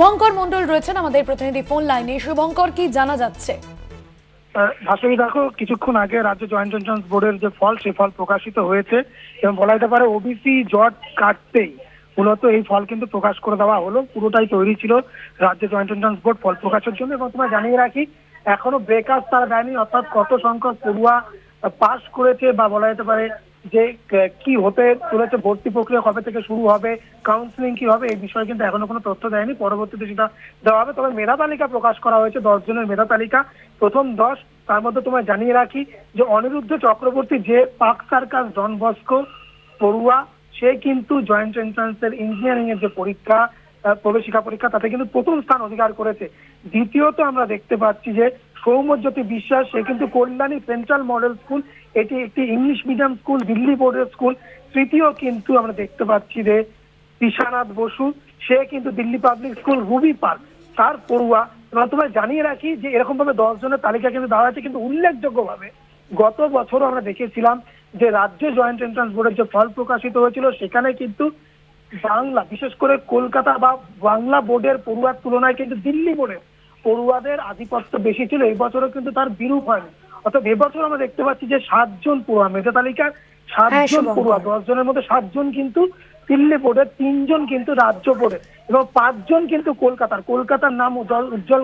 শুভঙ্কর মন্ডল রয়েছেন আমাদের প্রতিনিধি ফোন লাইনে। শুভঙ্কর, কি জানা যাচ্ছে? ভাষণী দেখো, কিছুক্ষণ আগে রাজ্য জয়েন্ট এন্ট্রান্স বোর্ডের যে ফল, সেই ফল প্রকাশিত হয়েছে এবং বলা যেতে পারে ওবিসি জট কাটতেই মূলত এই ফল কিন্তু প্রকাশ করে দেওয়া হলো। পুরোটাই তৈরি ছিল রাজ্য জয়েন্ট এন্ট্রান্স বোর্ড ফল প্রকাশের জন্য এবং তোমায় জানিয়ে রাখি, এখনও ব্রেকার তারা দেয়নি, অর্থাৎ কত সংখ্যক পড়ুয়া পাস করেছে বা বলা যেতে পারে যে, কি হতে চলেছে, ভর্তি প্রক্রিয়া কবে থেকে শুরু হবে কাউন্সিলিং কি হবে, এই বিষয়ে কিন্তু এখনও কোনো তথ্য দেয়নি। পরবর্তীতে সেটা দেওয়া হবে। তবে মেধা তালিকা প্রকাশ করা হয়েছে, দশ জনের মেধা তালিকা। প্রথম দশ, তার মধ্যে তোমায় জানিয়ে রাখি যে, অনিরুদ্ধ চক্রবর্তী, যে পাক সার্কাস ডন বস্কো, পড়ুয়া, সে কিন্তু জয়েন্ট এন্ট্রান্সের ইঞ্জিনিয়ারিং এর যে পরীক্ষা প্রবেশিকা পরীক্ষা, তাতে কিন্তু প্রথম স্থান অধিকার করেছে। দ্বিতীয়ত আমরা দেখতে পাচ্ছি যে সৌম্যজ্যোতি বিশ্বাস, সে কিন্তু কল্যাণী সেন্ট্রাল মডেল স্কুল, এটি একটি ইংলিশ মিডিয়াম স্কুল, দিল্লি বোর্ডের স্কুল। তৃতীয় কিন্তু আমরা দেখতে পাচ্ছি যে ঈশানাথ বসু, সে কিন্তু Delhi public school Ruby park, তার পড়ুয়া। এবং তোমায় জানিয়ে রাখি যে এরকম ভাবে দশ জনের তালিকা কিন্তু হয়েছে কিন্তু উল্লেখযোগ্য ভাবে গত বছরও আমরা দেখেছিলাম যে রাজ্য জয়েন্ট এন্ট্রান্স বোর্ডের যে ফল প্রকাশিত হয়েছিল, সেখানে কিন্তু বাংলা, বিশেষ করে কলকাতা বা বাংলা বোর্ডের পড়ুয়ার তুলনায় কিন্তু দিল্লি বোর্ডের পড়ুয়াদের আধিপত্য বেশি ছিল এই বছরও কিন্তু তার বিরূপ হয়নি। অর্থাৎ এবছর আমরা দেখতে পাচ্ছি যে সাতজন পড়ুয়া মেধা তালিকার হ্যাঁ, সাতজন শুভঙ্কর। পড়ুয়া দশ জনের মধ্যে সাতজন কিন্তু দিল্লি বোর্ডের তিনজন কিন্তু রাজ্য বোর্ডের এবং পাঁচজন কিন্তু কলকাতার। কলকাতার নাম উজ্জ্বল উজ্জ্বল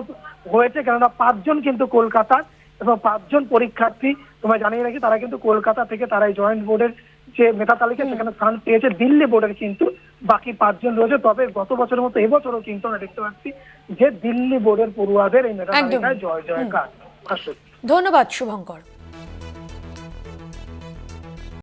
হয়েছে কেননা পাঁচজন কিন্তু কলকাতার এবং পাঁচজন পরীক্ষার্থী তোমায় জানিয়ে রাখি তারা কিন্তু কলকাতা থেকে তারা এই জয়েন্ট বোর্ডের যে মেধা তালিকা সেখানে স্থান পেয়েছে। দিল্লি বোর্ডের কিন্তু বাকি পাঁচজন রয়েছে তবে গত বছরের মতো এবছরও কিন্তু আমরা দেখতে পাচ্ছি যে দিল্লি বোর্ডের পড়ুয়াদের এই মেধা জয় জয় জয়কার। ধন্যবাদ শুভঙ্কর।